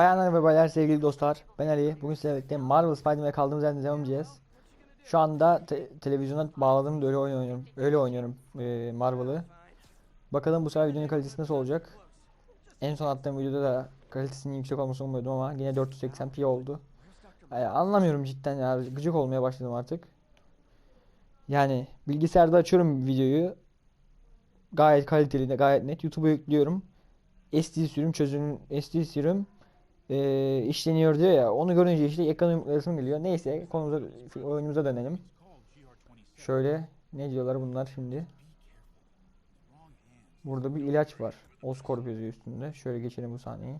Bayanlar ve baylar sevgili dostlar ben Ali bugün sizlerle Marvel Spider-Man'e kaldığımız yerden devam edeceğiz. Şu anda te- televizyona bağladığımda öyle oyun oynuyorum. Öyle oynuyorum e, Marvel'ı. Bakalım bu sefer videonun kalitesi nasıl olacak. En son attığım videoda da kalitesinin yüksek olmasını umuyordum ama yine 480p oldu. Yani anlamıyorum cidden ya gıcık olmaya başladım artık. Yani bilgisayarda açıyorum videoyu. Gayet kaliteli, gayet net. YouTube'a yüklüyorum. SD sürüm çözüm SD sürüm eee, işleniyor diyor ya onu görünce işte ekran uyumlasım geliyor. Neyse konumuza oyunumuza dönelim. Şöyle ne diyorlar bunlar şimdi? Burada bir ilaç var. Oscorp yazıyor üstünde. Şöyle geçelim bu sahneyi.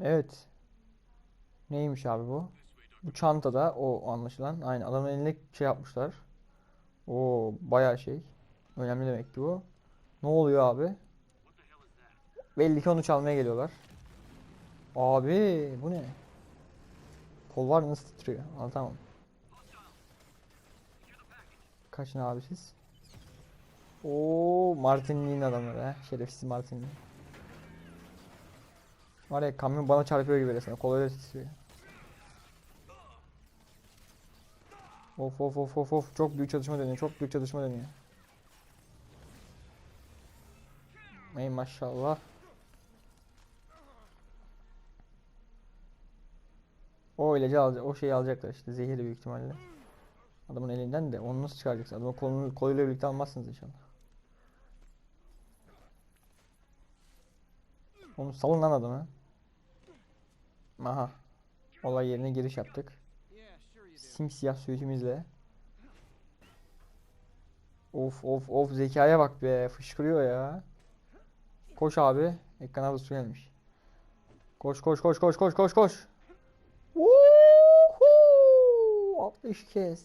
Evet. Neymiş abi bu? Bu çantada o anlaşılan. Aynı adamın eline şey yapmışlar. O bayağı şey. Önemli demek ki bu. Ne oluyor abi? Belli ki onu çalmaya geliyorlar. Abi bu ne? Kollar nasıl titriyor? Al tamam. Kaçın abi siz? Oo Martin'in adamları ha. Şerefsiz Martin'in. Var ya kamyon bana çarpıyor gibi resmen. Kolları titriyor. Of of of of of. Çok büyük çalışma dönüyor. Çok büyük çalışma dönüyor. Ey maşallah. O ilacı alacak, o şeyi alacaklar işte zehirli büyük ihtimalle. Adamın elinden de onu nasıl çıkaracaksın? Adamın kolunu koluyla birlikte almazsınız inşallah. Onu salın lan adamı. Aha. Olay yerine giriş yaptık. Simsiyah suitimizle. Of of of zekaya bak be fışkırıyor ya. Koş abi. Ekrana da su gelmiş. Koş koş koş koş koş koş koş. 60 kez.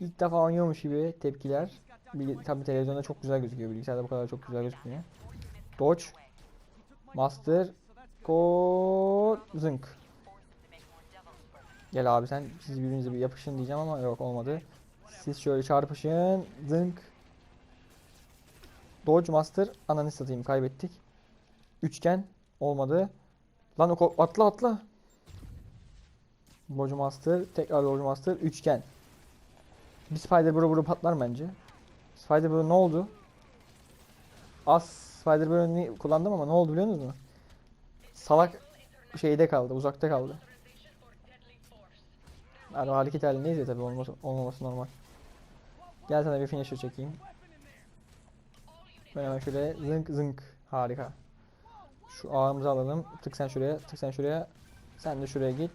İlk defa oynuyormuş gibi tepkiler. Bil- Tabii televizyonda çok güzel gözüküyor. Bilgisayarda bu kadar çok güzel gözükmüyor. Dodge. Master. Ko zınk. Gel abi sen siz birbirinize bir yapışın diyeceğim ama yok olmadı. Siz şöyle çarpışın. Zınk. Dodge Master. Ananı satayım kaybettik. Üçgen. Olmadı. Lan atla atla. Dodge Master. Tekrar Dodge Master. Üçgen. Bir Spider Bro burada patlar bence. Spider Bro ne oldu? Az Spider Bro'yu kullandım ama ne oldu biliyor musunuz? Salak şeyde kaldı, uzakta kaldı. Yani hareket halindeyiz ya tabii olması, olmaması normal. Gel sana bir finisher çekeyim. Ben hemen şöyle zınk zınk. Harika. Şu ağımızı alalım. Tık sen şuraya, tık sen şuraya. Sen de şuraya git.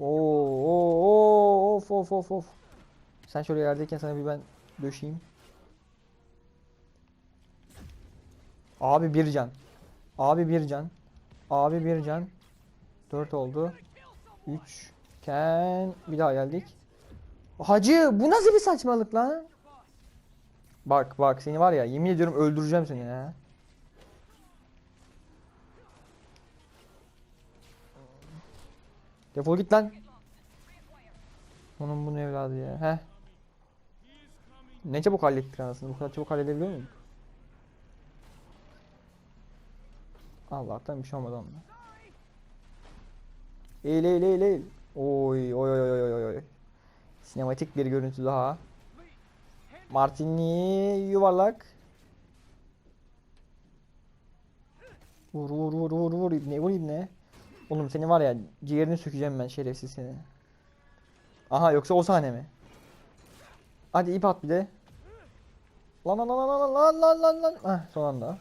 Oo, oo, of of of of. Sen şöyle yerdeyken sana bir ben döşeyim. Abi bir can. Abi bir can. Abi bir can. Dört oldu. Üç. Ken. Bir daha geldik. Hacı bu nasıl bir saçmalık lan? Bak bak seni var ya yemin ediyorum öldüreceğim seni ya. Defol git lan. Onun bunun evladı ya. Heh. Ne çabuk hallettik anasını. Bu kadar çabuk halledebiliyor muyum? Allah'tan bir şey olmadı onunla. Eğil eğil eğil eğil. Oy oy oy oy oy oy. Sinematik bir görüntü daha. Martini yuvarlak. Vur vur vur vur vur ibne vur ibne. Oğlum seni var ya ciğerini sökeceğim ben şerefsiz seni. Aha yoksa o sahne mi? Hadi ip at bir de. Lan lan lan lan lan lan lan lan. Heh, son anda.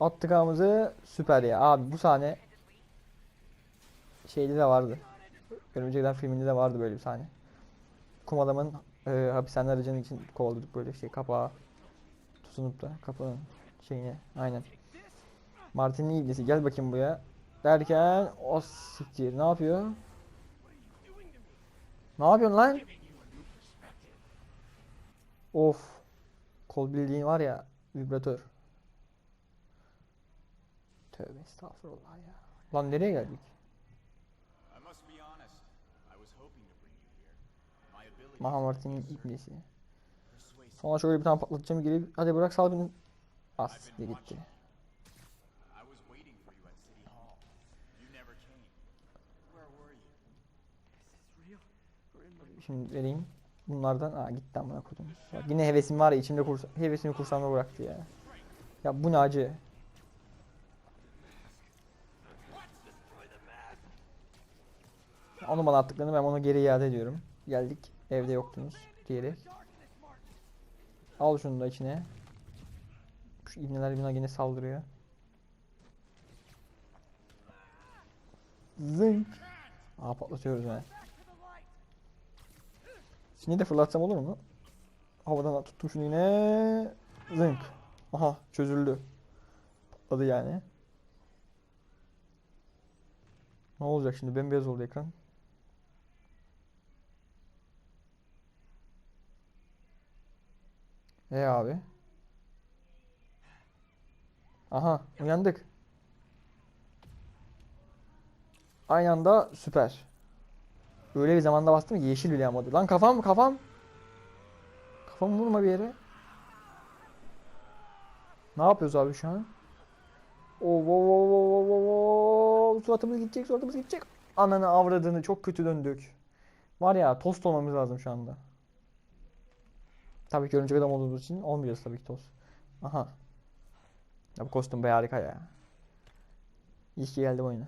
Attık ağımızı süper ya. Abi bu sahne şeyde de vardı. Örümcek Adam filminde de vardı böyle bir sahne. Kum adamın e, hapishane aracının için kovalıyorduk böyle şey kapağı tutunup da kapının şeyine aynen. Martin'in ibnesi gel bakayım buraya derken o siktir ne yapıyor? Ne yapıyorsun lan? Of. Kol bildiğin var ya vibratör. Tövbe estağfurullah ya. Lan nereye geldik? Mahamartin'in ibnesi. Sonra şöyle bir tane patlatacağım gelip hadi bırak sal beni. As gitti. Şimdi vereyim. Bunlardan aa gitti amına kodum. Bak yine hevesim var ya içimde kursa hevesimi kursamda bıraktı ya. Ya bu ne acı? Onu bana attıklarını ben onu geri iade ediyorum. Geldik. Evde yoktunuz. Diğeri. Al şunu da içine. Şu ibneler buna yine saldırıyor. Zınk. Aa patlatıyoruz yani. Şimdi de fırlatsam olur mu? Havadan tuttum şunu yine. Zınk. Aha çözüldü. Patladı yani. Ne olacak şimdi? Bembeyaz oldu ekran. E abi. Aha uyandık. Aynı anda süper. Öyle bir zamanda bastım yeşil bile yanmadı. Lan kafam kafam. Kafamı vurma bir yere. Ne yapıyoruz abi şu an? Oo, oo, oo, oo, oo. Suratımız gidecek, suratımız gidecek. Ananı avradını çok kötü döndük. Var ya tost olmamız lazım şu anda. Tabii ki örümcek adam olduğumuz için olmayacağız tabii ki tost. Aha. Ya bu kostüm bayağı harika ya. İyi ki geldi oyuna.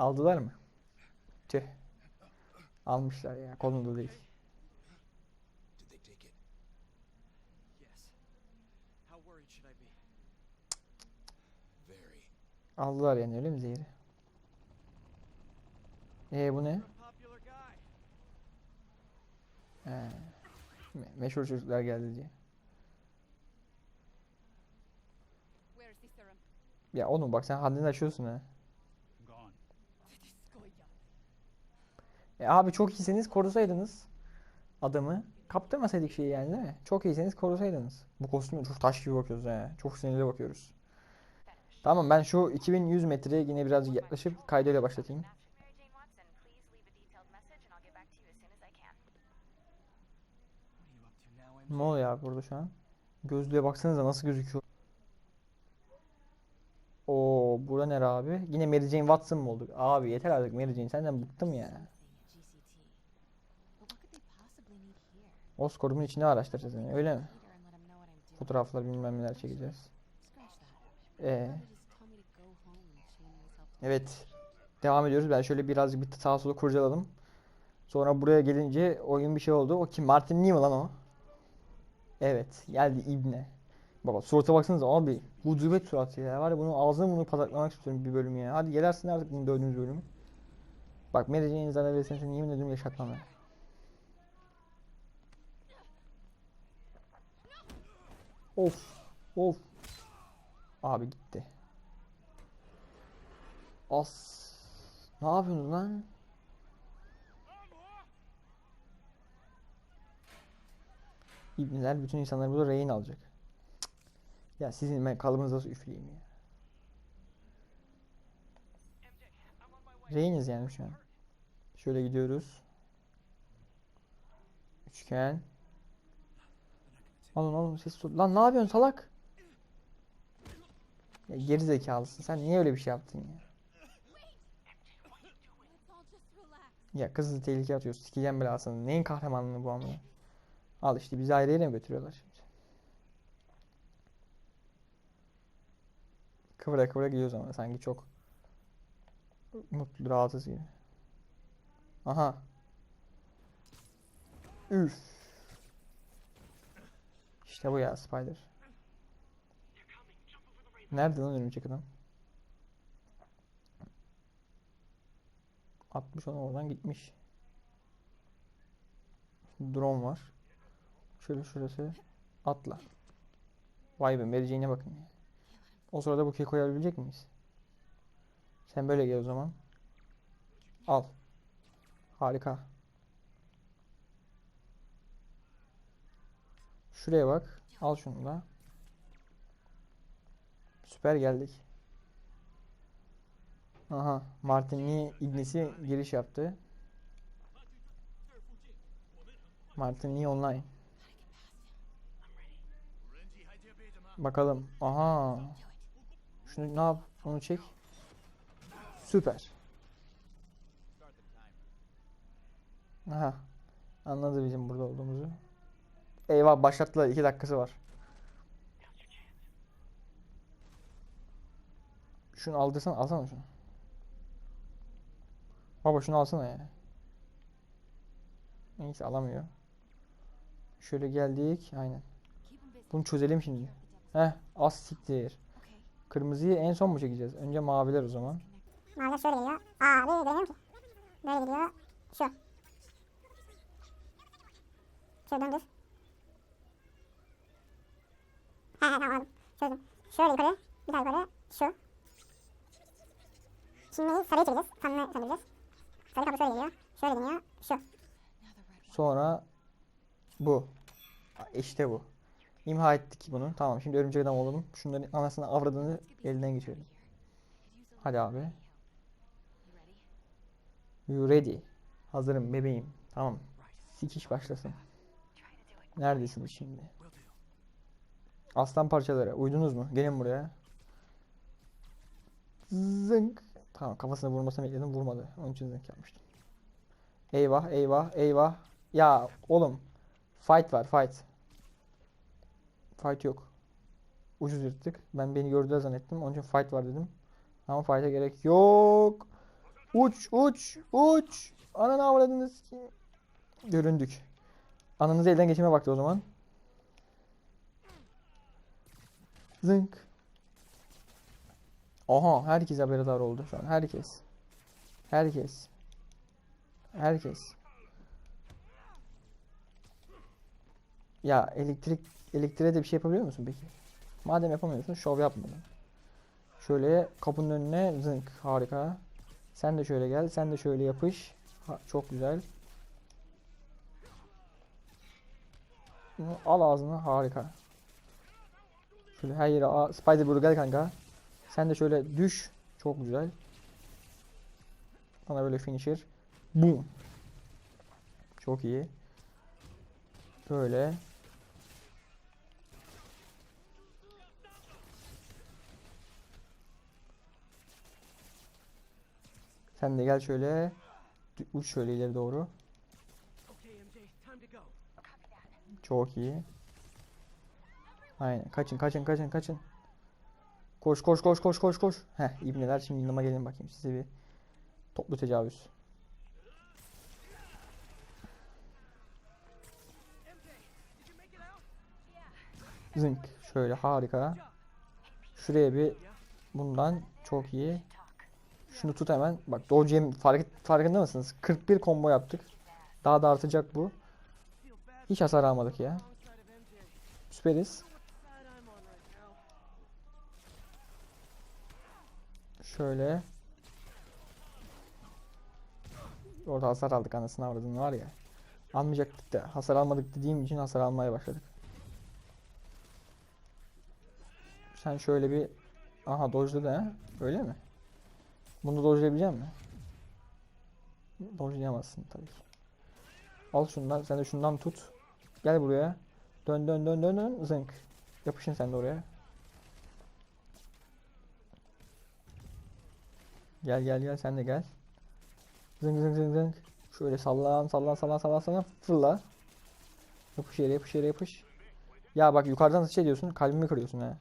Aldılar mı? Tüh. Almışlar ya. Konumda değil. Aldılar yani öyle mi zehri? Ee bu ne? Me- meşhur çocuklar geldi diye. Ya oğlum bak sen haddini aşıyorsun ha. E abi çok iyiyseniz korusaydınız adamı. Kaptırmasaydık şeyi yani değil mi? Çok iyiyseniz korusaydınız. Bu kostüme çok taş gibi bakıyoruz ha. Çok sinirli bakıyoruz. Tamam ben şu 2100 metreye yine birazcık yaklaşıp kaydıyla başlatayım. Ne oluyor abi burada şu an? Gözlüğe baksanıza nasıl gözüküyor. Oo, burada ne abi? Yine Mary Jane Watson mı olduk? Abi yeter artık Mary Jane senden bıktım ya. Here? Oscorp'un içine araştıracağız yani öyle mi? Fotoğraflar bilmem neler çekeceğiz. Ee, evet. Devam ediyoruz. Ben şöyle birazcık bir sağa sola kurcaladım. Sonra buraya gelince oyun bir şey oldu. O kim? Martin Lee mi lan o? Evet. Geldi İbne. Baba surata baksanıza abi. Bu zübet suratı ya. Var ya bunun ağzını bunu pataklamak istiyorum bir bölüm ya. Hadi gelersin artık bunun dördüncü bölümü. Bak Mary Jane'in zannedersen seni yemin ediyorum yaşatmam ya. Of. Of. Abi gitti. As. Ne yapıyorsunuz lan? İbniler bütün insanları burada rehin alacak. Cık. Ya sizin ben kalıbınıza üfleyeyim ya. Rehiniz yani şu an. Şöyle gidiyoruz. Üçgen. Alın alın ses tut. Lan ne yapıyorsun salak? Ya geri zekalısın. Sen niye öyle bir şey yaptın ya? Ya kızı tehlikeye atıyorsun. Sikeceğim belasını. Neyin kahramanlığı bu amına? Al işte bizi ayrı yere mi götürüyorlar şimdi? Kıvıra kıvıra gidiyoruz ama sanki çok mutlu, rahatız gibi. Aha. Üf. İşte bu ya Spider. Nerede lan örümcek adam? 60 onu oradan gitmiş. Drone var. Şöyle şurası. Atla. Vay be Jane'e bakın. O sırada bu kekoyu alabilecek miyiz? Sen böyle gel o zaman. Al. Harika. Şuraya bak. Al şunu da. Süper geldik. Aha, Martini ibnesi giriş yaptı. Martini online. Bakalım. Aha. Şunu ne yap? Onu çek. Süper. Aha. Anladı bizim burada olduğumuzu. Eyvah başlattılar. 2 dakikası var. Şunu aldırsan alsana şunu. Baba şunu alsana ya. Neyse alamıyor. Şöyle geldik. Aynen. Bunu çözelim şimdi. Heh az siktir. Kırmızıyı en son mu çekeceğiz? Önce maviler o zaman. Maviler şöyle geliyor. Aa böyle dönüyorum ki. Böyle gidiyor. Şu. Şöyle döndür. He he tamam. Çözdüm. Şöyle yukarı. Bir daha yukarı. Şu. Şimdi sarıya çekeceğiz. Fanını söndüreceğiz. Sarı kapı şöyle geliyor. Şöyle dönüyor. Şu. Sonra bu. İşte bu. İmha ettik bunu. Tamam şimdi örümcek adam olalım. Şunların anasını avradını elinden geçirelim. Hadi abi. You ready? Hazırım bebeğim. Tamam. Sikiş başlasın. Neredesiniz şimdi? Aslan parçaları. Uydunuz mu? Gelin buraya. Zınk. Tamam kafasına vurmasını bekledim. Vurmadı. Onun için zınk yapmıştım. Eyvah eyvah eyvah. Ya oğlum. Fight var fight. Fight yok. Ucuz yırttık. Ben beni gördüler zannettim. Onun için fight var dedim. Ama fight'a gerek yok. Uç uç uç. Ananı avradınız ki. Göründük. Ananızı elden geçirme vakti o zaman. Zınk. Aha herkes haberdar oldu şu an. Herkes. Herkes. Herkes. Ya elektrik elektriğe de bir şey yapabiliyor musun peki? Madem yapamıyorsun şov yapma. Şöyle kapının önüne zınk harika. Sen de şöyle gel. Sen de şöyle yapış. Ha, çok güzel. Al ağzına harika. Şöyle her yere a- Spider gel kanka. Sen de şöyle düş. Çok güzel. Sana böyle finisher. Boom. Çok iyi. Böyle. Sen de gel şöyle. Uç şöyle ileri doğru. Çok iyi. Aynen. Kaçın kaçın kaçın kaçın. Koş koş koş koş koş koş. Heh ibneler şimdi yanıma gelin bakayım size bir toplu tecavüz. Zınk. Şöyle harika. Şuraya bir bundan çok iyi. Şunu tut hemen. Bak Dodge Jam fark, farkında mısınız? 41 combo yaptık. Daha da artacak bu. Hiç hasar almadık ya. Süperiz. Şöyle. Orada hasar aldık anasını avradını var ya. Almayacaktık da hasar almadık dediğim için hasar almaya başladık. Sen şöyle bir aha dojladı ha. Öyle mi? Bunu dojlayabilecek misin? Dojlayamazsın tabii ki. Al şundan sen de şundan tut. Gel buraya. Dön dön dön dön dön zınk. Yapışın sen de oraya. Gel gel gel sen de gel. Zıng zıng zıng zıng. Şöyle sallan sallan sallan sallan sallan fırla. Yapış yere yapış yere yapış. Ya bak yukarıdan sıç ediyorsun kalbimi kırıyorsun ha.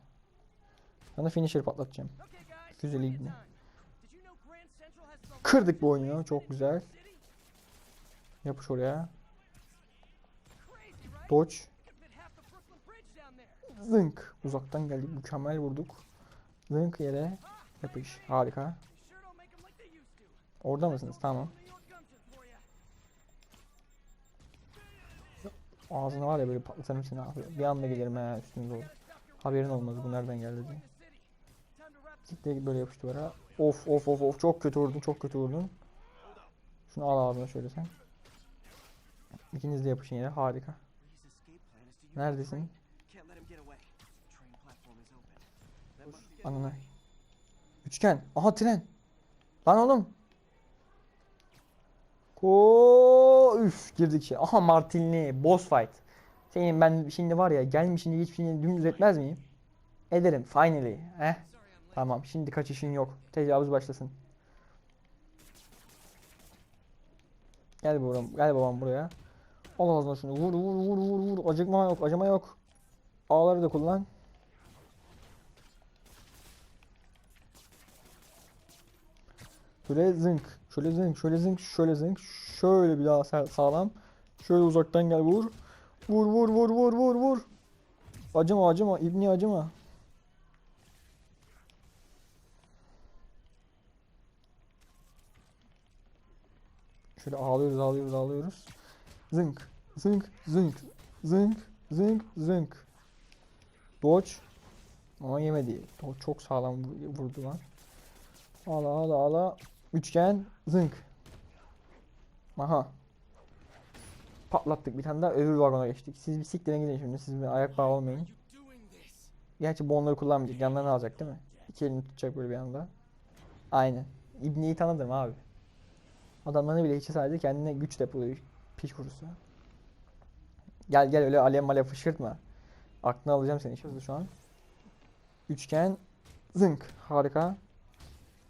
Sana finisher patlatacağım. Güzel plenty of ilgi. time. Did you know Grand Central has the Kırdık bu oyunu çok güzel. Yapış oraya. Dodge. Zınk. Uzaktan geldik mükemmel vurduk. Zınk yere yapış. Harika. Orada mısınız? Tamam. Ağzını var ya böyle patlatırım seni abi. Bir anda gelirim ha üstüne doğru. Haberin olmaz bu nereden geldi diye. Kitle böyle yapıştı duvara. Of of of of çok kötü vurdun çok kötü vurdun. Şunu al ağzına şöyle sen. İkiniz de yapışın yere harika. Neredesin? Ananı. Üçgen. Aha tren. Lan oğlum. Ko üf girdik şey. Aha Martinli boss fight. Senin ben şimdi var ya gelmişini hiçbir şeyini dümdüz etmez miyim? Ederim finally. Heh. Tamam şimdi kaçışın yok. Tecavüz başlasın. Gel babam, gel babam buraya. Al ağzına şunu. Vur vur vur vur vur. Acıkma yok, acıma yok. Ağları da kullan. Şöyle zınk, şöyle zınk, şöyle zınk, şöyle zınk. Şöyle bir daha sa- sağlam. Şöyle uzaktan gel vur. Vur vur vur vur vur vur. Acıma acıma, İbni acıma. Şöyle ağlıyoruz ağlıyoruz ağlıyoruz. Zınk, zınk, zınk, zınk, zınk, zınk. Dodge. Ama yemedi. Dodge çok sağlam vu- vurdu lan. Ağla ağla ağla. Üçgen, zınk. Aha. Patlattık bir tane daha öbür vagona geçtik. Siz bir siktirin gidin şimdi. Siz bir ayak bağı olmayın. Gerçi bu onları kullanmayacak. Yanlarına alacak değil mi? İki elini tutacak böyle bir anda. Aynen. İbni'yi tanıdım abi. Adamların bile içi sadece kendine güç depoluyor. Piç kurusu. Gel gel öyle alev malev fışkırtma. Aklını alacağım seni şimdi şu an. Üçgen. Zınk. Harika.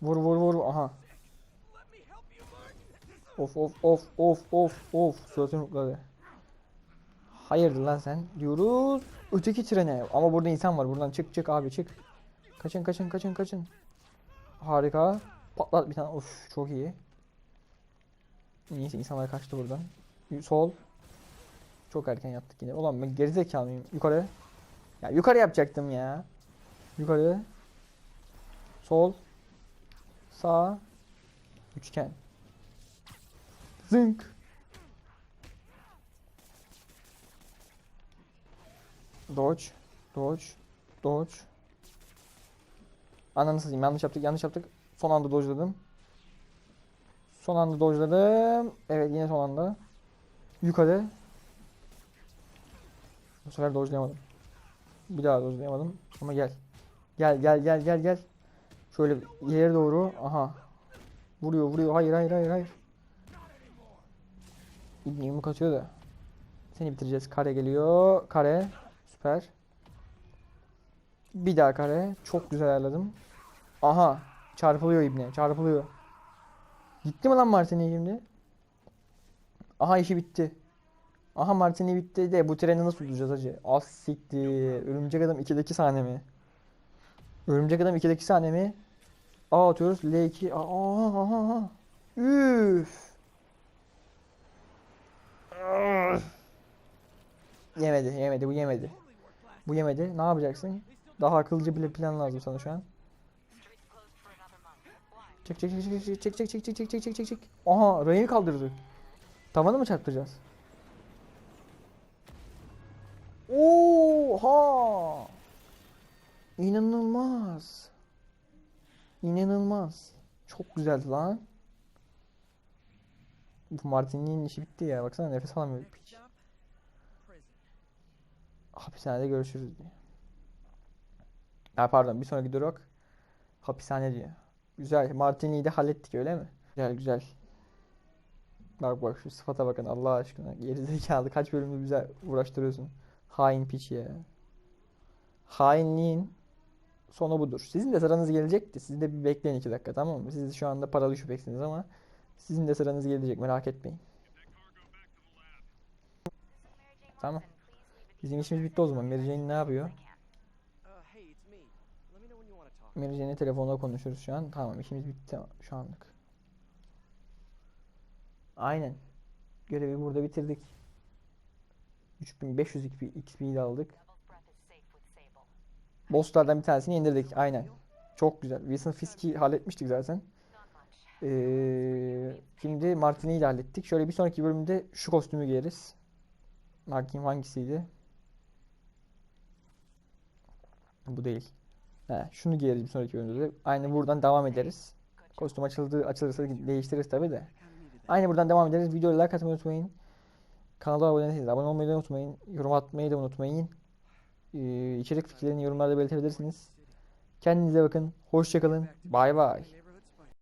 Vur vur vur. Aha. Of of of of of of. Suratını nukladı. Hayırdır lan sen diyoruz. Öteki trene. Ama burada insan var. Buradan çık çık abi çık. Kaçın kaçın kaçın kaçın. Harika. Patlat bir tane. Of çok iyi. Neyse insanlar kaçtı buradan. Sol. Çok erken yaptık yine. Ulan ben gerizekalı mıyım? Yukarı. Ya yukarı yapacaktım ya. Yukarı. Sol. Sağ. Üçgen. Zınk. Dodge. Dodge. Dodge. Ananı satayım yanlış yaptık yanlış yaptık. Son anda dodge'ladım. Son anda dodge'ladım. Evet yine son anda. Yukarı. Bu sefer dodge'layamadım. Bir daha dodge'layamadım. Ama gel. Gel gel gel gel gel. Şöyle ileri doğru. Aha. Vuruyor vuruyor. Hayır hayır hayır hayır. Yumruk atıyor da. Seni bitireceğiz. Kare geliyor. Kare. Süper. Bir daha kare. Çok güzel ayarladım. Aha. Çarpılıyor İbni. Çarpılıyor. Gitti mi lan Martini şimdi? Aha işi bitti. Aha Martini bitti de bu treni nasıl tutacağız hacı? Az siktir. Örümcek adam 2'deki sahne mi? Örümcek adam 2'deki sahne mi? A atıyoruz. L2. Aa, aha, aha. Üf. Yemedi, yemedi, bu yemedi. Bu yemedi. Ne yapacaksın? Daha akıllıca bir plan lazım sana şu an. Çek çek çek çek çek çek çek çek çek çek çek çek çek. Aha, rayını kaldırdı. Tavanı mı çarptıracağız? Oha! İnanılmaz. İnanılmaz. Çok güzeldi lan. Bu Martin'in işi bitti ya. Baksana nefes alamıyor. Hapishanede görüşürüz diyor. Ha pardon bir sonraki durak hapishane diyor. Güzel. Martini'yi de hallettik öyle mi? Güzel güzel. Bak bak şu sıfata bakın Allah aşkına. Gerizekalı kaç bölümde bize uğraştırıyorsun. Hain piç ya. Hainliğin sonu budur. Sizin de sıranız gelecekti. Siz de bir bekleyin iki dakika tamam mı? Siz şu anda paralı şüpheksiniz ama sizin de sıranız gelecek merak etmeyin. Tamam. Bizim işimiz bitti o zaman. Mary ne yapıyor? Uh. Mary Jane'le telefonda konuşuyoruz şu an. Tamam işimiz bitti şu anlık. Aynen. Görevi burada bitirdik. 3500 XP, XP'yi de aldık. Bosslardan bir tanesini indirdik. Aynen. Çok güzel. Wilson Fisk'i halletmiştik zaten. Ee, şimdi Martini'yi de hallettik. Şöyle bir sonraki bölümde şu kostümü giyeriz. Bakayım hangisiydi? Bu değil. He, şunu giyeriz bir sonraki bölümde de. Aynı buradan devam ederiz. Kostüm açıldı, açılırsa değiştiririz tabi de. Aynı buradan devam ederiz. Videoya like atmayı unutmayın. Kanala abone değilseniz abone olmayı da unutmayın. Yorum atmayı da unutmayın. Ee, içerik fikirlerini yorumlarda belirtebilirsiniz. Kendinize bakın. Hoşçakalın. Bay bay.